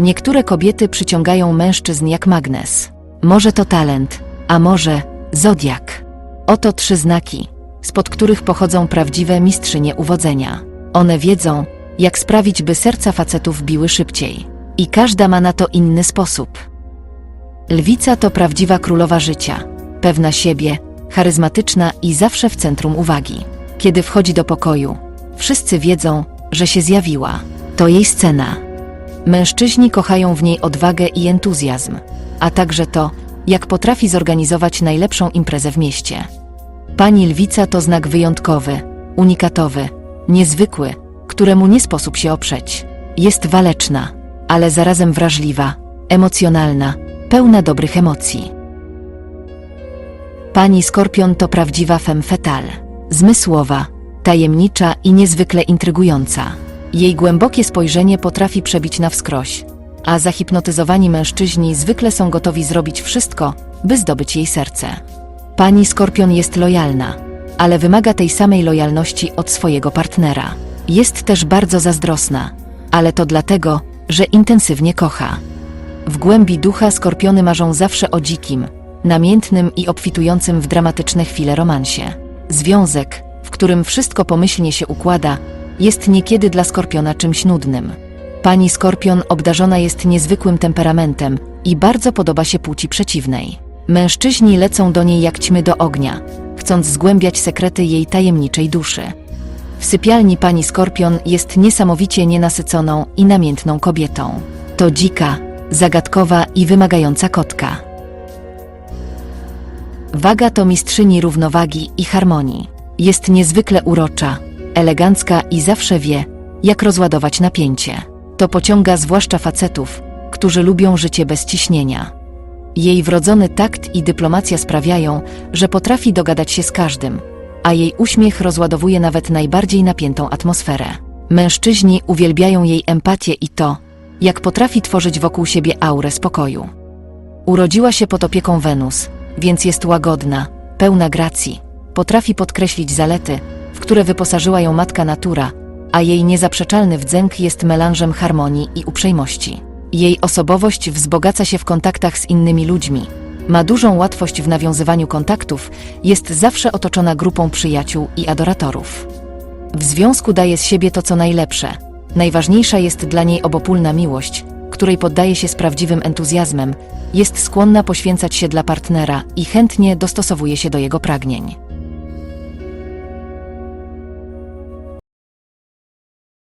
Niektóre kobiety przyciągają mężczyzn jak magnes. Może to talent, a może zodiak. Oto trzy znaki, spod których pochodzą prawdziwe mistrzynie uwodzenia. One wiedzą, jak sprawić, by serca facetów biły szybciej. I każda ma na to inny sposób. Lwica to prawdziwa królowa życia, pewna siebie, charyzmatyczna i zawsze w centrum uwagi. Kiedy wchodzi do pokoju, wszyscy wiedzą, że się zjawiła. To jej scena. Mężczyźni kochają w niej odwagę i entuzjazm, a także to, jak potrafi zorganizować najlepszą imprezę w mieście. Pani Lwica to znak wyjątkowy, unikatowy, niezwykły, któremu nie sposób się oprzeć. Jest waleczna, ale zarazem wrażliwa, emocjonalna, pełna dobrych emocji. Pani Skorpion to prawdziwa femme fatale, zmysłowa, tajemnicza i niezwykle intrygująca. Jej głębokie spojrzenie potrafi przebić na wskroś, a zahipnotyzowani mężczyźni zwykle są gotowi zrobić wszystko, by zdobyć jej serce. Pani Skorpion jest lojalna, ale wymaga tej samej lojalności od swojego partnera. Jest też bardzo zazdrosna, ale to dlatego, że intensywnie kocha. W głębi ducha skorpiony marzą zawsze o dzikim, namiętnym i obfitującym w dramatyczne chwile romansie. Związek, w którym wszystko pomyślnie się układa, jest niekiedy dla skorpiona czymś nudnym. Pani skorpion obdarzona jest niezwykłym temperamentem i bardzo podoba się płci przeciwnej. Mężczyźni lecą do niej jak ćmy do ognia, chcąc zgłębiać sekrety jej tajemniczej duszy. W sypialni pani Skorpion jest niesamowicie nienasyconą i namiętną kobietą. To dzika, zagadkowa i wymagająca kotka. Waga to mistrzyni równowagi i harmonii. Jest niezwykle urocza, elegancka i zawsze wie, jak rozładować napięcie. To pociąga zwłaszcza facetów, którzy lubią życie bez ciśnienia. Jej wrodzony takt i dyplomacja sprawiają, że potrafi dogadać się z każdym, a jej uśmiech rozładowuje nawet najbardziej napiętą atmosferę. Mężczyźni uwielbiają jej empatię i to, jak potrafi tworzyć wokół siebie aurę spokoju. Urodziła się pod opieką Wenus, więc jest łagodna, pełna gracji, potrafi podkreślić zalety, które wyposażyła ją matka natura, a jej niezaprzeczalny wdzęk jest melanżem harmonii i uprzejmości. Jej osobowość wzbogaca się w kontaktach z innymi ludźmi. Ma dużą łatwość w nawiązywaniu kontaktów, jest zawsze otoczona grupą przyjaciół i adoratorów. W związku daje z siebie to, co najlepsze. Najważniejsza jest dla niej obopólna miłość, której poddaje się z prawdziwym entuzjazmem, jest skłonna poświęcać się dla partnera i chętnie dostosowuje się do jego pragnień.